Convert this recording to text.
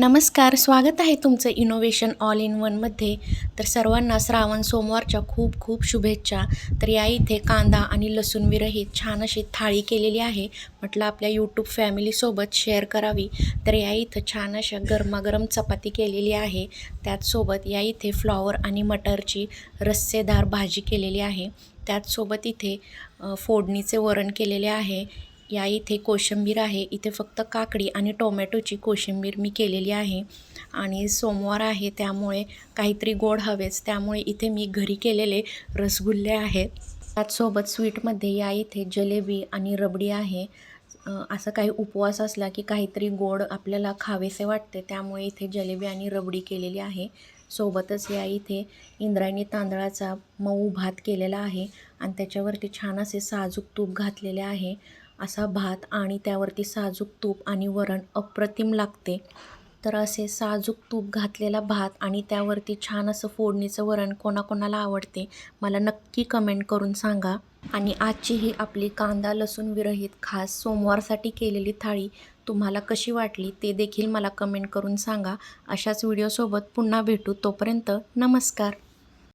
नमस्कार स्वागत आहे तुमचं इनोव्हेशन ऑल इन वनमध्ये तर सर्वांना श्रावण सोमवारच्या खूप खूप शुभेच्छा. तर या इथे कांदा आणि लसूण विरहित छान अशी थाळी केलेली आहे. म्हटलं आपल्या यूट्यूब फॅमिलीसोबत शेअर करावी. तर या इथं छान अशा गरमागरम चपाती केलेली आहे. त्याचसोबत या इथे फ्लॉवर आणि मटरची रस्सेदार भाजी केलेली आहे. त्याचसोबत इथे फोडणीचे वरण केलेले आहे. या इथे कोशिंबीर आहे. इथे फक्त काकडी आणि टोमॅटोची कोशिंबीर मी केलेली आहे. आणि सोमवार आहे त्यामुळे काहीतरी गोड हवेच. त्यामुळे इथे मी घरी केलेले रसगुल्ले आहेत त्याचसोबत स्वीटमध्ये या इथे जलेबी आणि रबडी आहे. असं काही उपवास असला की काहीतरी गोड आपल्याला खावेसे वाटते. त्यामुळे इथे जलेबी आणि रबडी केलेली आहे. सोबतच या इथे इंद्रायणी तांदळाचा मऊ भात केलेला आहे. आणि त्याच्यावरती छान असे साजूक तूप घातलेले आहे. असा भात आणि त्यावरती साजूक तूप आणि वरण अप्रतिम लागते. तर असे साजूक तूप घातलेला भात आणि त्यावरती छान असं फोडणीचं वरण कोणाकोणाला आवडते मला नक्की कमेंट करून सांगा. आणि आजची ही आपली कांदा लसूण विरहित खास सोमवारसाठी केलेली थाळी तुम्हाला कशी वाटली ते देखील मला कमेंट करून सांगा. अशाच व्हिडिओसोबत पुन्हा भेटू. तोपर्यंत नमस्कार.